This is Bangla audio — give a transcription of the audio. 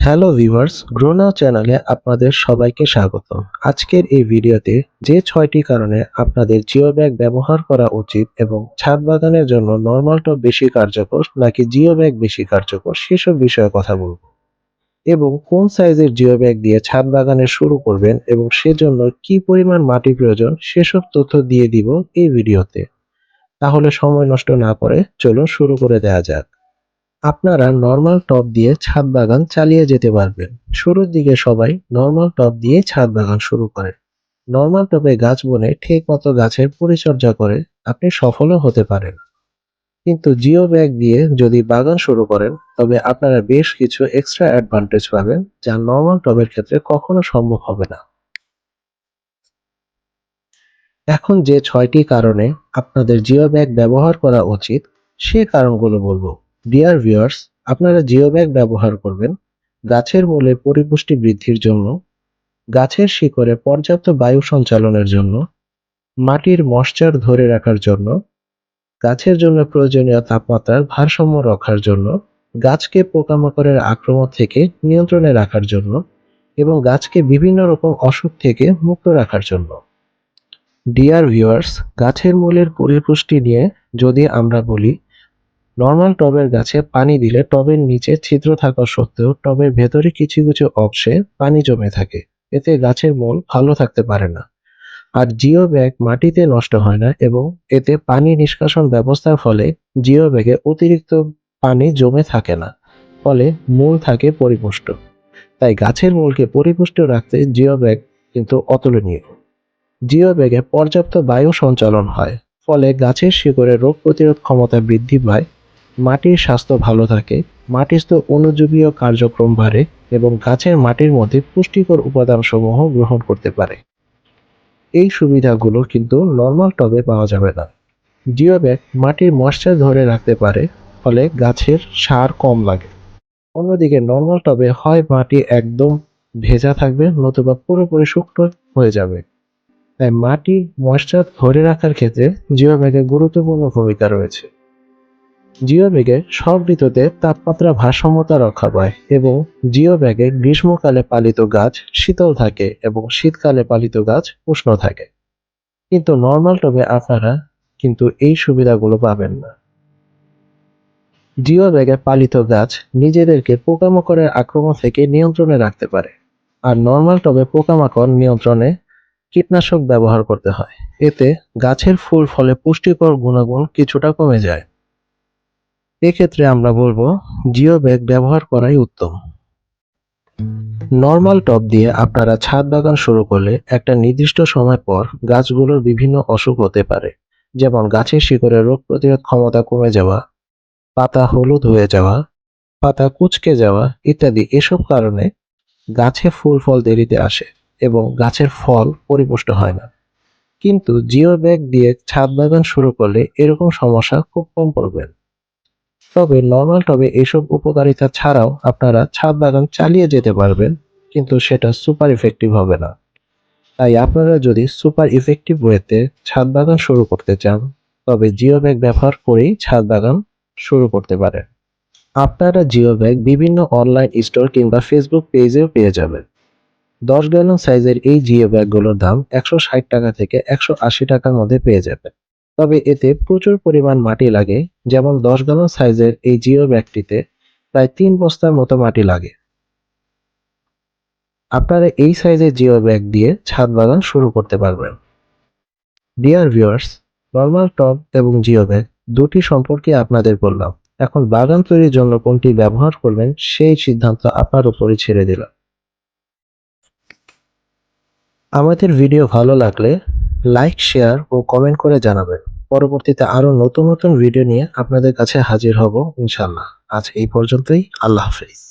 হ্যালো ভিউয়ার্স গ্রোনাও চ্যানেলে আপনাদের সবাইকে স্বাগত আজকের এই ভিডিওতে যে ছয়টি কারণে আপনাদের জিও ব্যাগ ব্যবহার করা উচিত এবং ছাদ বাগানের জন্য নর্মাল বেশি কার্যকর নাকি জিও ব্যাগ বেশি কার্যকর সেসব বিষয়ে কথা বলব। এবং কোন সাইজের জিও ব্যাগ দিয়ে ছাদ বাগানে শুরু করবেন এবং সেজন্য কি পরিমাণ মাটি প্রয়োজন সেসব তথ্য দিয়ে দিব এই ভিডিওতে। তাহলে সময় নষ্ট না করে চলুন শুরু করে দেওয়া যাক। আপনারা নর্মাল টব দিয়ে ছাদ বাগান চালিয়ে যেতে পারবেন। শুরুর দিকে সবাই নর্মাল টব দিয়ে ছাদ বাগান শুরু করে নর্মাল টবে গাছ বনে ঠিক মতো গাছের পরিচর্যা করে আপনি সফলও হতে পারেন। কিন্তু জিও ব্যাগ দিয়ে যদি বাগান শুরু করেন, তবে আপনারা বেশ কিছু এক্সট্রা অ্যাডভান্টেজ পাবেন যা নর্মাল টবের ক্ষেত্রে কখনো সম্ভব হবে না। এখন যে ছয়টি কারণে আপনাদের জিও ব্যাগ ব্যবহার করা উচিত, সে কারণগুলো বলব। ডিয়ার ভিউয়ার্স আপনারা জিও ব্যাগ ব্যবহার করবেন। গাছের মূলে পরিপুষ্টি বৃদ্ধির জন্য, গাছের শিকড়ে পর্যাপ্ত বায়ু সঞ্চালনের জন্য, মাটির মশ্চার ধরে রাখার জন্য, গাছের জন্য প্রয়োজনীয় তাপমাত্রার ভারসাম্য রক্ষার জন্য, গাছকে পোকামাকড়ের আক্রমণ থেকে নিয়ন্ত্রণে রাখার জন্য এবং গাছকে বিভিন্ন রকম অসুখ থেকে মুক্ত রাখার জন্য। ডিয়ার ভিউয়ার্স গাছের মূলের পরিপুষ্টি নিয়ে যদি আমরা বলি নর্মাল টবের গাছে পানি দিলে টবের নিচে ছিদ্র থাকা সত্ত্বেও টবের ভেতরে কিছু কিছু অংশে পানি জমে থাকে। এতে গাছের মূল ভালো থাকতে পারে না। আর জিও ব্যাগ মাটিতে নষ্ট হয় না এবং এতে পানি নিষ্কাশন ব্যবস্থার ফলে জিও ব্যাগে অতিরিক্ত পানি জমে থাকে না, ফলে মূল থাকে পরিপুষ্ট। তাই গাছের মূলকে পরিপুষ্ট রাখতে জিও ব্যাগ কিন্তু অতুলনীয়। জিও ব্যাগে পর্যাপ্ত বায়ু সঞ্চালন হয়, ফলে গাছের শিকড়ে রোগ প্রতিরোধ ক্ষমতা বৃদ্ধি পায় মাটির স্বাস্থ্য ভালো থাকে মাটিস্থ অনুজীবীয় কার্যক্রম বাড়ে এবং গাছের মাটির মধ্যে পুষ্টিকর উপাদানসমূহ গ্রহণ করতে পারে। এই সুবিধাগুলো কিন্তু নর্মাল টবে পাওয়া যাবে না। জিও ব্যাগ মাটির ময়শ্চার ধরে রাখতে পারে, ফলে গাছের সার কম লাগে। অন্যদিকে নর্মাল টবে হয় মাটি একদম ভেজা থাকবে, নতুবা পুরোপুরি শুকনো হয়ে যাবে। তাই মাটি ময়শ্চার ধরে রাখার ক্ষেত্রে জিও ব্যাগের গুরুত্বপূর্ণ ভূমিকা রয়েছে। জিও ব্যাগে সব ঋতুতে তাপমাত্রা ভারসাম্যতা রক্ষা পায় এবং জিও ব্যাগে গ্রীষ্মকালে পালিত গাছ শীতল থাকে এবং শীতকালে পালিত গাছ উষ্ণ থাকে। কিন্তু নর্মাল টবে আপনারা কিন্তু এই সুবিধাগুলো পাবেন না। জিও ব্যাগে পালিত গাছ নিজেদেরকে পোকামাকড়ের আক্রমণ থেকে নিয়ন্ত্রণে রাখতে পারে। আর নর্মাল টবে পোকামাকড় নিয়ন্ত্রণে কীটনাশক ব্যবহার করতে হয়। এতে গাছের ফুল ফলে পুষ্টিকর গুণাগুণ কিছুটা কমে যায়। এক্ষেত্রে আমরা বলব জিও ব্যাগ ব্যবহার করাই উত্তম। নর্মাল টব দিয়ে আপনারা ছাদ বাগান শুরু করলে একটা নির্দিষ্ট সময় পর গাছগুলোর বিভিন্ন অসুখ হতে পারে, যেমন গাছের শিকড়ে রোগ প্রতিরোধ ক্ষমতা কমে যাওয়া, পাতা হলুদ হয়ে যাওয়া, পাতা কুচকে যাওয়া ইত্যাদি এসব কারণে গাছে ফুল ফল দেরিতে আসে এবং গাছের ফল পরিপুষ্ট হয় না। কিন্তু জিও ব্যাগ দিয়ে ছাদ বাগান শুরু করলে এরকম সমস্যা খুব কম পড়বেন তবে নর্মাল টবে এসব উপকারিতা ছাড়াও আপনারা ছাদ বাগান চালিয়ে যেতে পারবেন, কিন্তু সেটা সুপার ইফেক্টিভ হবে না। তাই আপনারা যদি সুপার ইফেক্টিভ ওয়েতে ছাদ বাগান শুরু করতে চান, তবে জিও ব্যাগ ব্যবহার করেই ছাদ বাগান শুরু করতে পারেন। আপনারা জিও ব্যাগ বিভিন্ন অনলাইন স্টোর কিংবা ফেসবুক পেজেও পেয়ে যাবেন। দশ গ্যালন সাইজের এই জিও ব্যাগগুলোর দাম একশো ষাট টাকা থেকে একশো আশি টাকার মধ্যে পেয়ে যাবেন। তবে এতে প্রচুর পরিমাণ মাটি লাগে, যেমন দশ গ্যালন সাইজের এই জিও ব্যাগটিতে প্রায় তিন বস্তার মতো মাটি লাগে। আপনারা এই সাইজের জিও ব্যাগ দিয়ে ছাদ বাগান শুরু করতে পারবেন। ডিয়ার ভিউয়ার্স নর্মাল টব এবং জিও ব্যাগ দুটি সম্পর্কে আপনাদের বললাম। এখন বাগান তৈরির জন্য কোনটি ব্যবহার করবেন সেই সিদ্ধান্ত আপনার উপরে ছেড়ে দিলাম। আমাদের ভিডিও ভালো লাগলে লাইক শেয়ার ও কমেন্ট করে জানাবেন। পরবর্তীতে আরও নতুন নতুন ভিডিও নিয়ে আপনাদের কাছে হাজির হব ইনশাল্লাহ আজ এই পর্যন্তই, আল্লাহ হাফেজ।